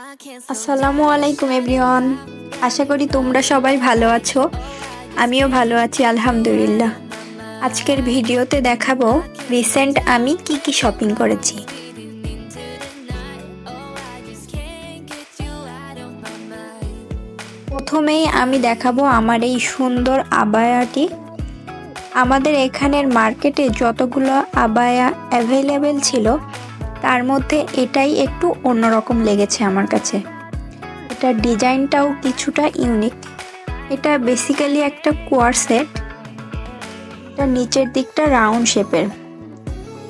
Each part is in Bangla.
আসসালামু আলাইকুম, এভরিওয়ান। আশা করি তোমরা সবাই ভালো আছো। আমিও ভালো আছি, আলহামদুলিল্লাহ। আজকের ভিডিওতে দেখাবো রিসেন্ট আমি কি কি শপিং করেছি। প্রথমেই আমি দেখাবো আমার এই সুন্দর আবায়াটি। আমাদের এখানের মার্কেটে যতগুলো আবায়া অ্যাভেলেবেল ছিল তার মধ্যে এটাই একটু অন্যরকম লেগেছে আমার কাছে। এটার ডিজাইনটাও কিছুটা ইউনিক। এটা বেসিক্যালি একটা কোয়ার সেট এটা নিচের দিকটা রাউন্ড শেপের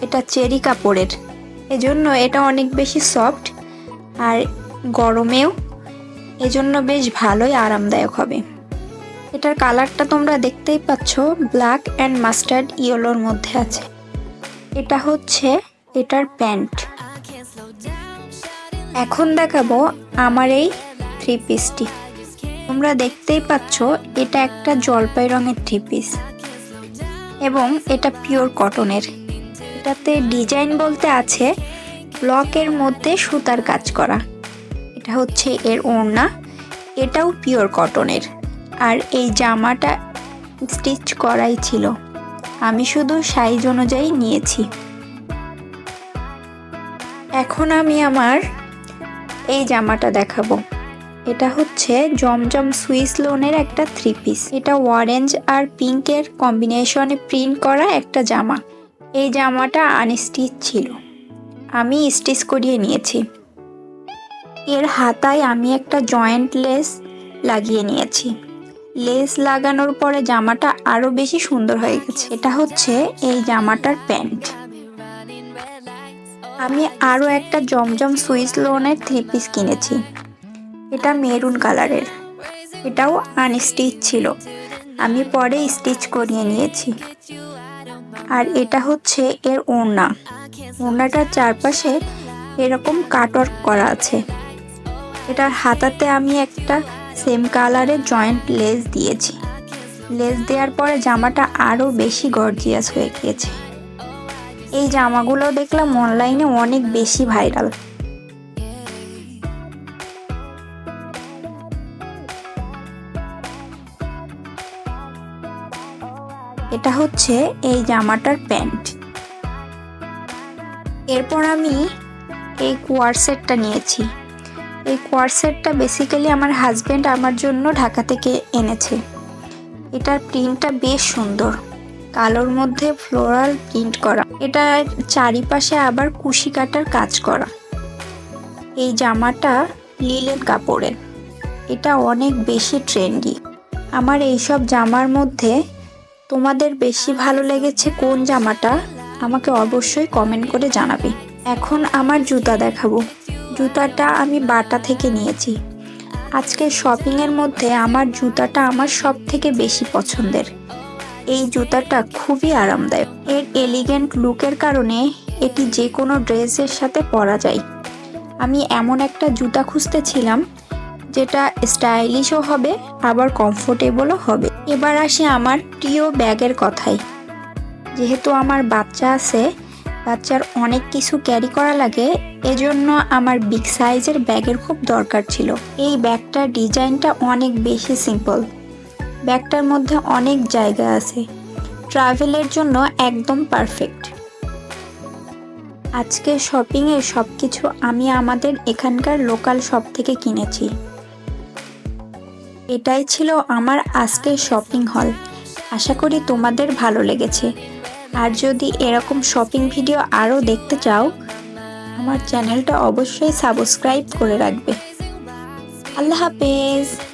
এটা চেরি কাপড়ের। এজন্য এটা অনেক বেশি সফট আর গরমেও। এজন্য বেশ ভালোই আরামদায়ক হবে। এটার কালারটা তোমরা দেখতেই পাচ্ছ ব্ল্যাক অ্যান্ড মাস্টার্ড ইয়েলোর মধ্যে আছে। এটা হচ্ছে এটার প্যান্ট। এখন দেখাবো আমার এই থ্রি পিসটি তোমরা দেখতেই পাচ্ছ, এটা একটা জলপাই রঙের থ্রি পিস এবং এটা পিওর কটনের এটাতে ডিজাইন বলতে আছে ব্লকের মধ্যে সুতার কাজ করা। এটা হচ্ছে এর ওড়না। এটাও পিওর কটনের আর এই জামাটা স্টিচ করাই ছিল। আমি শুধু সাইজ অনুযায়ী নিয়েছি। এখন আমি আমার এই জামাটা দেখাবো। এটা হচ্ছে জমজম সুইস লোনের একটা থ্রি পিস এটা অরেঞ্জ আর পিঙ্কের কম্বিনেশনে প্রিন্ট করা একটা জামা। এই জামাটা আনস্টিচ ছিল। আমি স্টিচ করিয়ে নিয়েছি। এর হাতায় আমি একটা জয়েন্ট লেস লাগিয়ে নিয়েছি। লেস লাগানোর পরে জামাটা আরও বেশি সুন্দর হয়ে গেছে। এটা হচ্ছে এই জামাটার প্যান্ট। আমি আরও একটা জমজম সুইস লোনের থ্রি পিস কিনেছি। এটা মেরুন কালারের। এটাও আনস্টিচ ছিল। আমি পরে স্টিচ করিয়ে নিয়েছি। আর এটা হচ্ছে এর ওড়না। ওড়নাটার চারপাশে এরকম কাটওয়ার্ক করা আছে। এটার হাতাতে আমি একটা সেম কালারের জয়েন্ট লেস দিয়েছি। লেস দেওয়ার পরে জামাটা আরও বেশি গর্জিয়াস হয়ে গিয়েছে। এই জামাগুলো দেখলাম অনলাইনে অনেক বেশি ভাইরাল এটা হচ্ছে এই জামাটার প্যান্ট। এরপর আমি এই কোয়ার সেটটা নিয়েছি। এই কোয়ার সেটটা বেসিক্যালি আমার হাজব্যান্ড আমার জন্য ঢাকা থেকে এনেছে। এটার প্রিন্টটা বেশ সুন্দর। কালোর মধ্যে ফ্লোরাল প্রিন্ট করা। এটা চারিপাশে আবার কুশি কাটার কাজ করা। এই জামাটা লিলেন কাপড়ের। এটা অনেক বেশি ট্রেন্ডি। আমার এইসব জামার মধ্যে তোমাদের বেশি ভালো লেগেছে কোন জামাটা, আমাকে অবশ্যই কমেন্ট করে জানাবে। এখন আমার জুতা দেখাবো। জুতাটা আমি বাটা থেকে নিয়েছি। আজকে শপিংয়ের মধ্যে আমার জুতাটা আমার সব থেকে বেশি পছন্দের। এই জুতাটা খুবই আরামদায়ক। এর এলিগেন্ট লুকের কারণে এটি যে কোনো ড্রেসের সাথে পরা যায়। আমি এমন একটা জুতা খুঁজতেছিলাম, যেটা স্টাইলিশও হবে, আবার কমফোর্টেবলও হবে। এবার আসি আমার প্রিয় ব্যাগের কথাই যেহেতু আমার বাচ্চা আছে, বাচ্চার অনেক কিছু ক্যারি করা লাগে, এজন্য আমার বিগ সাইজের ব্যাগের খুব দরকার ছিল। এই ব্যাগটার ডিজাইনটা অনেক বেশি সিম্পল ব্যাগটার মধ্যে অনেক জায়গা আছে। ট্রাভেলের জন্য একদম পারফেক্ট। আজকে শপিংয়ে সব কিছু আমি আমাদের এখানকার লোকাল শপ থেকে কিনেছি। এটাই ছিল আমার আজকের শপিং হল। আশা করি তোমাদের ভালো লেগেছে। আর যদি এরকম শপিং ভিডিও আরও দেখতে চাও, আমার চ্যানেলটা অবশ্যই সাবস্ক্রাইব করে রাখবে। আল্লাহ হাফেজ।